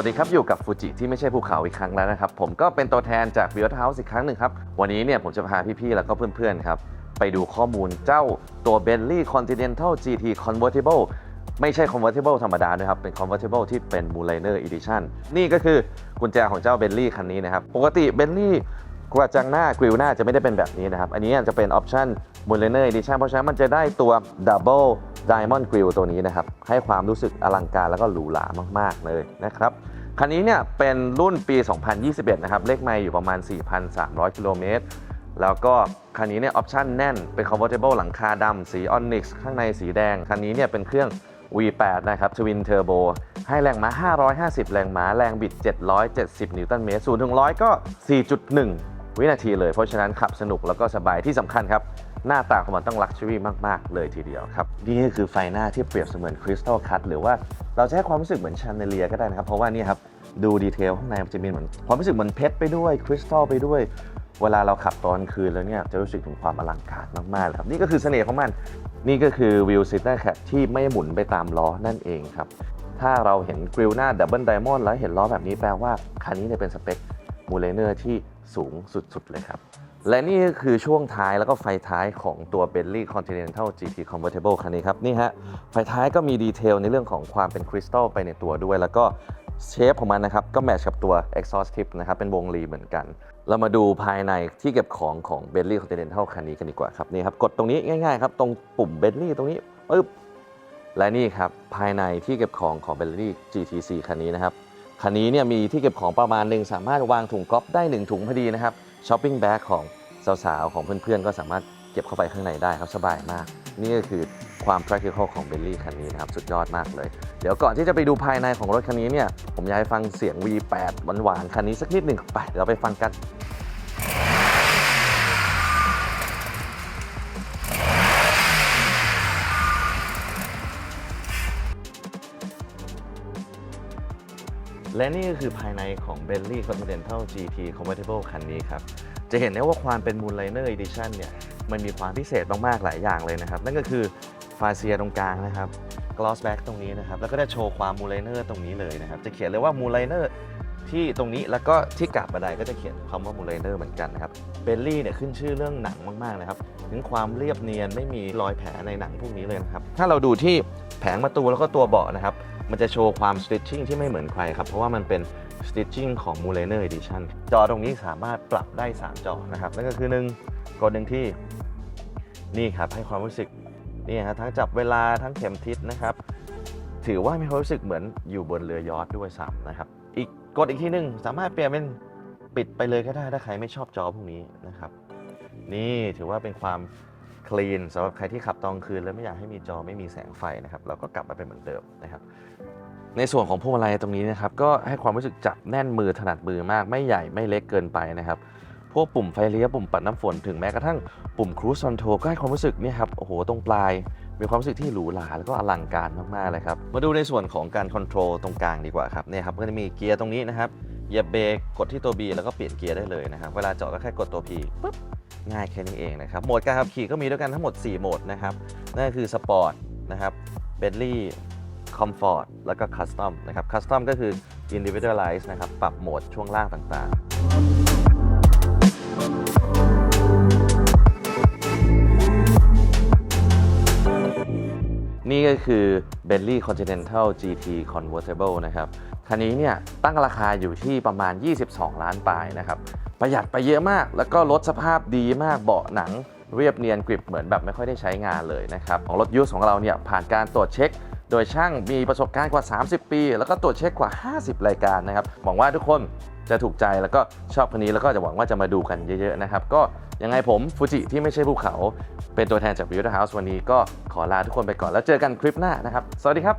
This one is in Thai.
วัสดีครับ อยู่กับฟูจิที่ไม่ใช่ภูเขาอีกครั้งแล้วนะครับ ผมก็เป็นตัวแทนจาก b i o t House อีกครั้งหนึ่งครับ วันนี้เนี่ยผมจะพาพี่ๆ แล้วก็เพื่อนๆ ครับ ไปดูข้อมูลเจ้าตัว Bentley Continental GT Convertible ไม่ใช่ convertible ธรรมดานะครับ เป็น convertible ที่เป็น Moonliner Edition นี่ก็คือกุญแจของเจ้า Bentley คันนี้นะครับ ปกติ Bentley กระจังหน้ากริลหน้าจะไม่ได้เป็นแบบนี้นะครับ อันนี้จะเป็นออปชั่น Moonliner Edition เพราะฉะนั้นมันจะได้ตัว Double Diamond Grill ตัวนี้นะครับ ให้ความรู้สึกอลังการแล้วก็หรูหรามาก ๆ เลยนะครับ คันนี้เนี่ยเป็นรุ่นปี 2021 นะครับ เลขไมล์อยู่ประมาณ 4,300 กิโลเมตร แล้วก็คันนี้เนี่ยออปชั่นแน่น เป็น convertible หลังคาดำสี Onyx ข้างในสีแดง คันนี้เนี่ยเป็นเครื่อง V8 นะครับ Twin Turbo ให้แรงม้า 550 แรงม้า แรงบิด 770 นิวตันเมตร 0 ถึง 100 ก็ 4.1 วินาทีเลย เพราะฉะนั้นขับสนุกแล้วก็สบายที่สำคัญครับ หน้าตาของมันต้องลักชัวรี่มาก ๆ เลยทีเดียวครับ นี่ก็คือไฟหน้าที่เปรียบเสมือนคริสตัลคัตหรือว่าเราจะให้ความรู้สึกเหมือนชานเดเลียก็ได้นะครับ เพราะว่านี่ครับ ดูดีเทลข้างในมันจะมีเหมือนความรู้สึกเหมือนเพชรไปด้วยคริสตัลไปด้วย เวลาเราขับตอนคืนแล้วเนี่ยจะรู้สึกถึงความอลังการมากๆเลยครับนี่ก็คือเสน่ห์ของมัน นี่ก็คือวิวซิตเตอร์แคที่ไม่หมุนไปตามล้อนั่นเองครับถ้าเราเห็นกริลหน้าดับเบิลไดมอนด์แล้วเห็นล้อแบบนี้แปลว่าคันนี้เนี่ยเป็นสเปคมูเลเนอร์ที่ สูงสุดๆเลยครับ และนี่ก็คือช่วงท้ายแล้วก็ไฟท้ายของตัว Bentley Continental GT Convertible คันนี้ครับ นี่ฮะ ไฟท้ายก็มีดีเทลในเรื่องของความเป็นคริสตัลไปในตัวด้วย แล้วก็เชฟของมันนะครับ ก็แมทช์กับตัว exhaust tip นะครับ เป็นวงรีเหมือนกัน เรามาดูภายในที่เก็บของของ Bentley Continental คันนี้กันดีกว่าครับนี่ครับกดตรงนี้ง่ายๆครับตรงปุ่ม Bentley ตรงนี้ปึ๊บและนี่ครับภายในที่เก็บของของ Bentley GTC คันนี้นะครับ คันนี้เนี่ยมีที่เก็บของประมาณหนึ่งสามารถวางถุงก๊อฟได้ 1 ถุงพอดีนะครับช้อปปิ้งแบ็กของสาวๆ ของเพื่อนๆ ก็สามารถเก็บเข้าไปข้างในได้ครับสบายมาก นี่ก็คือความ practical ของเบลลี่คันนี้นะครับ สุดยอดมากเลย เดี๋ยวก่อนที่จะไปดูภายในของรถคันนี้เนี่ย ผมอยากให้ฟังเสียง V8 หวานๆ คันนี้สักนิดหนึ่งไป เราไปฟังกัน และนี่ก็คือภายในของ Bentley Continental GT Convertible คันนี้ครับ จะเห็นได้ว่าความเป็น Moonliner Edition เนี่ย มันมีความพิเศษมากๆหลายอย่างเลยนะครับ นั่นก็คือฟาเซียตรงกลางนะครับ Gloss Back ตรงนี้นะครับ แล้วก็ได้โชว์ความ Moonliner ตรงนี้เลยนะครับ จะเขียนเลยว่า Moonliner ที่ตรงนี้แล้วก็ที่กาบบันไดก็จะเขียนคำว่า Moonliner เหมือนกันนะครับเบลลี่เนี่ยขึ้นชื่อเรื่องหนังมากๆนะครับ ถึงความเรียบเนียนไม่มีรอยแผลในหนังพวกนี้เลยนะครับ ถ้าเราดูที่แผงประตูแล้วก็ตัวเบาะนะครับ มันจะโชว์ความ stitching ที่ไม่เหมือนใครครับ เพราะว่ามันเป็น stitching ของ m u l e n e r Edition จอตรงนี้สามารถปรับได้ 3 จอนะครับ นั่นก็คือ 1 กดหนึ่งที่นี่ครับให้ความรู้สึกนี่ฮะทั้งจับเวลาทั้งเข็มทิศนะครับ ถือว่ามีความรู้สึกเหมือนอยู่บนเรือยอทด้วยซ้ำนะครับ อีกกดอีกทีหนึ่งสามารถเปลี่ยนเป็นปิดไปเลยก็ได้ถ้าใครไม่ชอบจอพวกนี้นะครับ นี่ถือว่าเป็นความ คลีนสำหรับใครที่ขับตอนคืนแล้วไม่อยากให้มีจอไม่มีแสงไฟนะครับเราก็กลับมาเป็นเหมือนเดิมนะครับ ในส่วนของพวงมาลัยตรงนี้นะครับก็ให้ความรู้สึกจับแน่นมือถนัดมือมากไม่ใหญ่ไม่เล็กเกินไปนะครับพวกปุ่มไฟเลี้ยวปุ่มปัดน้ำฝนถึงแม้กระทั่งปุ่มครู e คอนโทรก็ให้ความรู้สึกเนี่ยครับโอ้โหตรงปลาย มีความรู้สึกที่หรูหราแล้วก็อลังการมากๆเลยครับมาดูในส่วนของการคอนโทรลตรงกลางดีกว่าครับเนี่ยครับก็จะมีเกียร์ตรงนี้นะครับเหยียบเบรกกดที่ตัว B แล้วก็เปลี่ยนเกียร์ได้เลยนะครับเวลาจอดก็แค่กดตัว P ปุ๊บ ง่ายแค่นี้เองนะครับ โหมดการขับขี่ก็มีด้วยกันทั้งหมด 4 โหมดนะครับ นั่นก็คือสปอร์ตนะครับเบนลี่คอมฟอร์ตแล้วก็คัสตอมนะครับคัสตอมก็คือ individualize นะครับ ปรับโหมดช่วงล่างต่างๆนี่ก็คือ Bentley Continental GT Convertible นะครับ คันนี้เนี่ยตั้งราคาอยู่ที่ประมาณ 22 ล้านปลายนะครับ ประหยัดไปเยอะมาก แล้วก็รถสภาพดีมากเบาะหนังเรียบเนียนกริบเหมือนแบบไม่ค่อยได้ใช้งานเลยนะครับของรถยูสของเราเนี่ยผ่านการตรวจเช็ค โดยช่างมีประสบการณ์กว่า 30 ปี แล้วก็ตรวจเช็คกว่า 50 รายการนะครับหวังว่าทุกคนจะถูกใจแล้วก็ชอบคันนี้แล้วก็จะหวังว่าจะมาดูกันเยอะๆนะครับก็ยังไงผมฟูจิที่ไม่ใช่ภูเขาเป็นตัวแทนจาก Beauty House วันนี้ก็ขอลาทุกคนไปก่อนแล้วเจอกันคลิปหน้านะครับ สวัสดีครับ